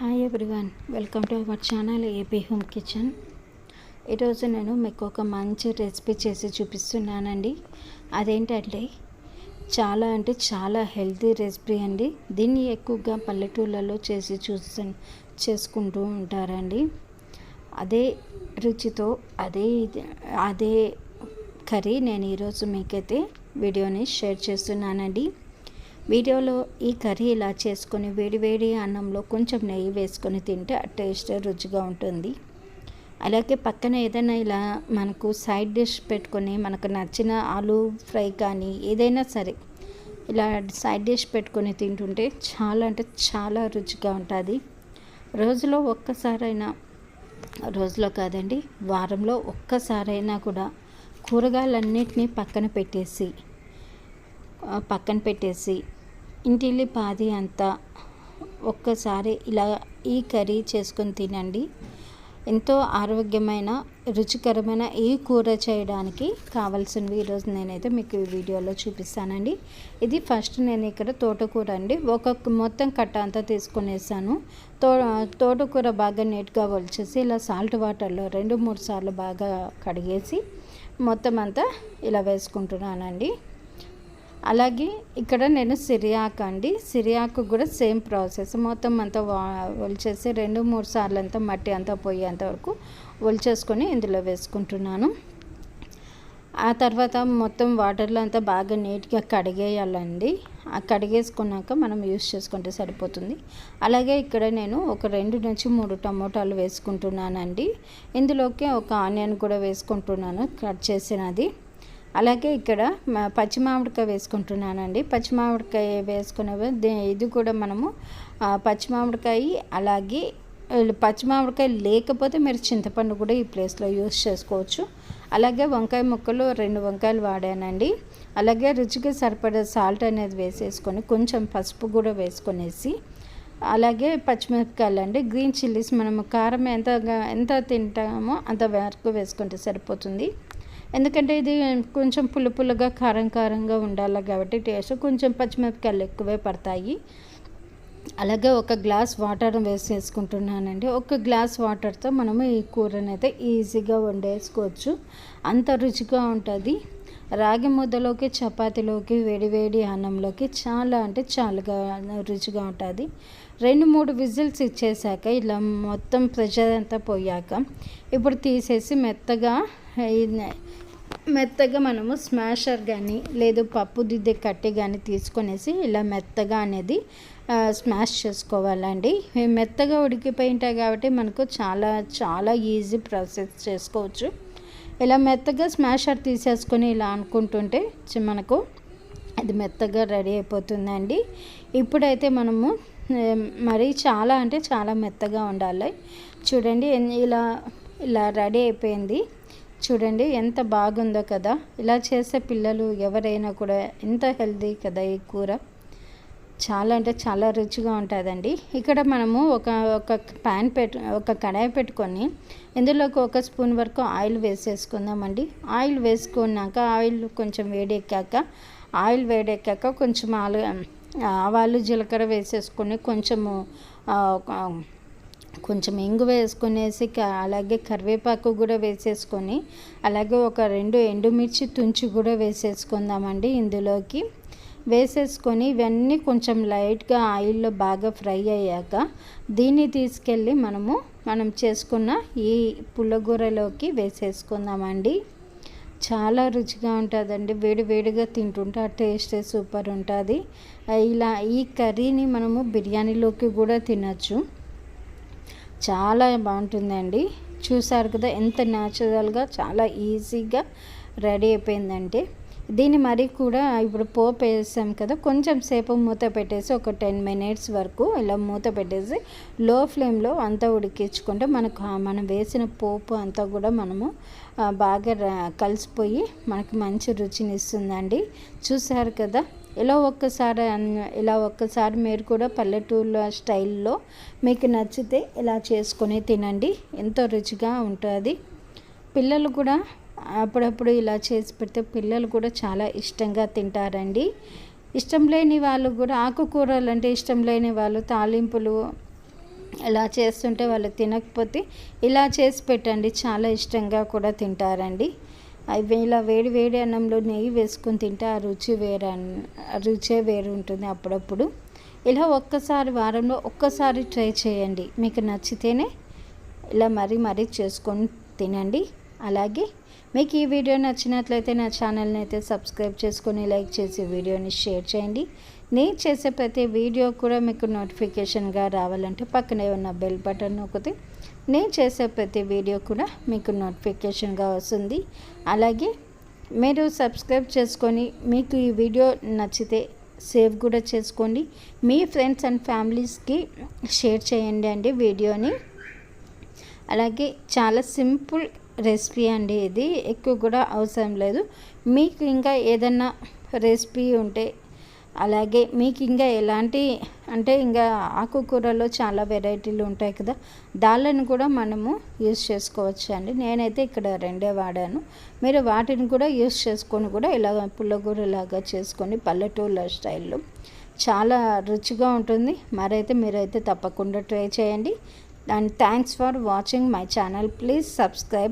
Hi everyone welcome to our channel AP home kitchen ఈరోజు నేను మీకు ఒక మంచి రెసిపీ చేసి చూపిస్తున్నానండి. అదేంటంటే చాలా అంటే చాలా హెల్తీ రెసిపీ అండి. దీన్ని ఎక్కువగా పల్లెటూళ్ళలో చేసి చూసి చేసుకుంటూ ఉంటారండి. అదే రుచితో అదే అదే కర్రీ నేను ఈరోజు మీకైతే వీడియోని షేర్ చేస్తున్నానండి. వీడియోలో ఈ కర్రీ ఇలా చేసుకొని వేడివేడి అన్నంలో కొంచెం నెయ్యి వేసుకొని తింటే ఆ టేస్ట్ రుచిగా ఉంటుంది. అలాగే పక్కన ఏదైనా ఇలా మనకు సైడ్ డిష్ పెట్టుకొని మనకు నచ్చిన ఆలూ ఫ్రై కానీ ఏదైనా సరే ఇలా సైడ్ డిష్ పెట్టుకొని తింటుంటే చాలా అంటే చాలా రుచిగా ఉంటుంది. రోజులో ఒక్కసారైనా రోజులో కాదండి వారంలో ఒక్కసారైనా కూడా కూరగాయలన్నిటినీ పక్కన పెట్టేసి పక్కన పెట్టేసి ఇంటిల్లి పాది అంతా ఒక్కసారి ఇలా ఈ కర్రీ చేసుకొని తినండి. ఎంతో ఆరోగ్యమైన రుచికరమైన ఈ కూర చేయడానికి కావాల్సినవి ఈరోజు నేనైతే మీకు ఈ వీడియోలో చూపిస్తానండి. ఇది ఫస్ట్ నేను ఇక్కడ తోటకూర అండి. ఒక మొత్తం కట్ట అంతా తీసుకునేసాను. తో తోటకూర బాగా నీట్గా వలిచేసి ఇలా సాల్ట్ వాటర్లో రెండు మూడు సార్లు బాగా కడిగేసి మొత్తం అంతా ఇలా వేసుకుంటున్నానండి. అలాగే ఇక్కడ నేను సిరియాకు అండి. సిరియాకు కూడా సేమ్ ప్రాసెస్. మొత్తం అంతా ఒలిచేసి రెండు మూడు సార్లు అంతా మట్టి అంతా పోయేంత వరకు ఒలిచేసుకొని ఇందులో వేసుకుంటున్నాను. ఆ తర్వాత మొత్తం వాటర్లో అంతా బాగా నీట్గా కడిగేయాలండి. ఆ కడిగేసుకున్నాక మనం యూస్ చేసుకుంటే సరిపోతుంది. అలాగే ఇక్కడ నేను ఒక రెండు నుంచి మూడు టమోటాలు వేసుకుంటున్నానండి. ఇందులోకి ఒక ఆనియన్ కూడా వేసుకుంటున్నాను కట్ చేసినది. అలాగే ఇక్కడ పచ్చి మామిడికాయ వేసుకుంటున్నానండి. పచ్చి మామిడికాయ వేసుకునే ఇది కూడా మనము పచ్చి మామిడికాయ అలాగే పచ్చి మామిడికాయ లేకపోతే మీరు చింతపండు కూడా ఈ ప్లేస్లో యూస్ చేసుకోవచ్చు. అలాగే వంకాయ ముక్కలు రెండు వంకాయలు వాడానండి. అలాగే రుచికి సరిపడే సాల్ట్ అనేది వేసేసుకొని కొంచెం పసుపు కూడా వేసుకొనేసి అలాగే పచ్చిమిరపకాయలు అండి గ్రీన్ చిల్లీస్ మనము కారం ఎంత ఎంత తింటామో అంత వరకు వేసుకుంటే సరిపోతుంది. ఎందుకంటే ఇది కొంచెం పుల్ల పుల్లగా కారం కారంగా ఉండాలి కాబట్టి టేస్ట్ కొంచెం పచ్చిమిరపకాయలు ఎక్కువే పడతాయి. అలాగే ఒక గ్లాస్ వాటర్ వేసేసుకుంటున్నానండి ఒక గ్లాస్ వాటర్తో మనము ఈ కూరని అయితే ఈజీగా వండేసుకోవచ్చు. అంత రుచిగా ఉంటుంది. రాగి ముద్దలోకి చపాతీలోకి వేడివేడి అన్నంలోకి చాలా అంటే చాలాగా రుచిగా ఉంటుంది. రెండు మూడు విజిల్స్ ఇచ్చేసాక ఇలా మొత్తం ప్రెషర్ అంతా పోయాక ఇప్పుడు తీసేసి మెత్తగా మెత్తగా మనము స్మాషర్ కానీ లేదు పప్పు దిద్దే కట్టి కానీ తీసుకొనేసి ఇలా మెత్తగా అనేది స్మాష్ చేసుకోవాలండి. మెత్తగా ఉడికిపోయి ఉంటాయి కాబట్టి మనకు చాలా చాలా ఈజీ ప్రాసెస్ చేసుకోవచ్చు. ఇలా మెత్తగా స్మాషర్ తీసేసుకొని ఇలా అనుకుంటుంటే మనకు అది మెత్తగా రెడీ అయిపోతుందండి. ఇప్పుడైతే మనము మరి చాలా అంటే చాలా మెత్తగా ఉండాలి. చూడండి ఇలా ఇలా రెడీ అయిపోయింది. చూడండి ఎంత బాగుందో కదా. ఇలా చేసే పిల్లలు ఎవరైనా కూడా ఎంత హెల్దీ కదా ఈ కూర. చాలా అంటే చాలా రుచిగా ఉంటుందండి. ఇక్కడ మనము ఒక ఒక ప్యాన్ పెట్టు ఒక కడాయి పెట్టుకొని ఇందులోకి ఒక స్పూన్ వరకు ఆయిల్ వేసేసుకుందామండి. ఆయిల్ వేసుకున్నాక ఆయిల్ కొంచెం వేడెక్కాక ఆయిల్ వేడెక్కాక కొంచెం ఆలు ఆవాలు జీలకర్ర వేసేసుకొని కొంచెము కొంచెం ఇంగు వేసుకునేసి అలాగే కరివేపాకు కూడా వేసేసుకొని అలాగే ఒక రెండు ఎండుమిర్చి తుంచి కూడా వేసేసుకుందామండి ఇందులోకి. వేసేసుకొని ఇవన్నీ కొంచెం లైట్గా ఆయిల్లో బాగా ఫ్రై అయ్యాక దీన్ని తీసుకెళ్ళి మనము మనం చేసుకున్న ఈ పుల్లగూరలోకి వేసేసుకుందామండి. చాలా రుచిగా ఉంటుందండి. వేడి వేడిగా తింటుంటే ఆ టేస్ట్ సూపర్ ఉంటుంది. ఇలా ఈ కర్రీని మనము బిర్యానీలోకి కూడా తినచ్చు. చాలా బాగుంటుందండి. చూసారు కదా ఎంత న్యాచురల్గా చాలా ఈజీగా రెడీ అయిపోయిందంటే. దీన్ని మరి కూడా ఇప్పుడు పోపు వేసాం కదా కొంచెం సేపు మూత పెట్టేసి ఒక టెన్ మినిట్స్ వరకు ఇలా మూత పెట్టేసి లో ఫ్లేమ్లో అంతా ఉడికించుకుంటే మనకు మనం వేసిన పోపు అంతా కూడా మనము బాగా కలిసిపోయి మనకి మంచి రుచిని ఇస్తుందండి. చూసారు కదా ఇలా ఒక్కసారి ఇలా ఒక్కసారి మీరు కూడా పల్లెటూళ్ళ స్టైల్లో మీకు నచ్చితే ఇలా చేసుకొని తినండి. ఎంతో రుచిగా ఉంటుంది. పిల్లలు కూడా అప్పుడప్పుడు ఇలా చేసి పెడితే పిల్లలు కూడా చాలా ఇష్టంగా తింటారండి. ఇష్టం లేని వాళ్ళు కూడా ఆకుకూరలు అంటే ఇష్టం లేని వాళ్ళు తాలింపులు ఇలా చేస్తుంటే వాళ్ళు తినకపోతే ఇలా చేసి పెట్టండి చాలా ఇష్టంగా కూడా తింటారండి. అవి ఇలా వేడి వేడి అన్నంలో నెయ్యి వేసుకొని తింటే ఆ రుచి వేరే రుచే వేరు ఉంటుంది అప్పుడప్పుడు. ఇలా ఒక్కసారి వారంలో ఒక్కసారి ట్రై చేయండి. మీకు నచ్చితేనే ఇలా మరీ మరీ చేసుకొని తినండి. అలాగే మీకు ఈ వీడియో నచ్చినట్లయితే నా ఛానల్ని అయితే సబ్స్క్రైబ్ చేసుకొని లైక్ చేసి వీడియోని షేర్ చేయండి. నేను చేసే ప్రతి వీడియో కూడా మీకు నోటిఫికేషన్గా రావాలంటే పక్కనే ఉన్న బెల్ బటన్ నొక్కితే నేను చేసే ప్రతి వీడియో కూడా మీకు నోటిఫికేషన్గా వస్తుంది. అలాగే మీరు సబ్స్క్రైబ్ చేసుకొని మీకు ఈ వీడియో నచ్చితే సేవ్ కూడా చేసుకోండి. మీ ఫ్రెండ్స్ అండ్ ఫ్యామిలీస్కి షేర్ చేయండి అండి వీడియోని. అలాగే చాలా సింపుల్ రెసిపీ అండి ఇది. ఎక్కువ కూడా అవసరం లేదు. మీకు ఇంకా ఏదన్నా రెసిపీ ఉంటే అలాగే మీకు ఇంకా ఎలాంటి అంటే ఇంకా ఆకుకూరలో చాలా వెరైటీలు ఉంటాయి కదా దాళ్ళను కూడా మనము యూస్ చేసుకోవచ్చు అండి. నేనైతే ఇక్కడ రెండే వాడాను. మీరు వాటిని కూడా యూస్ చేసుకొని కూడా ఇలా పుల్లగూరలాగా చేసుకొని పల్లెటూళ్ళ స్టైల్లో చాలా రుచిగా ఉంటుంది. మరైతే మీరైతే తప్పకుండా ట్రై చేయండి. And thanks for watching my channel. Please subscribe.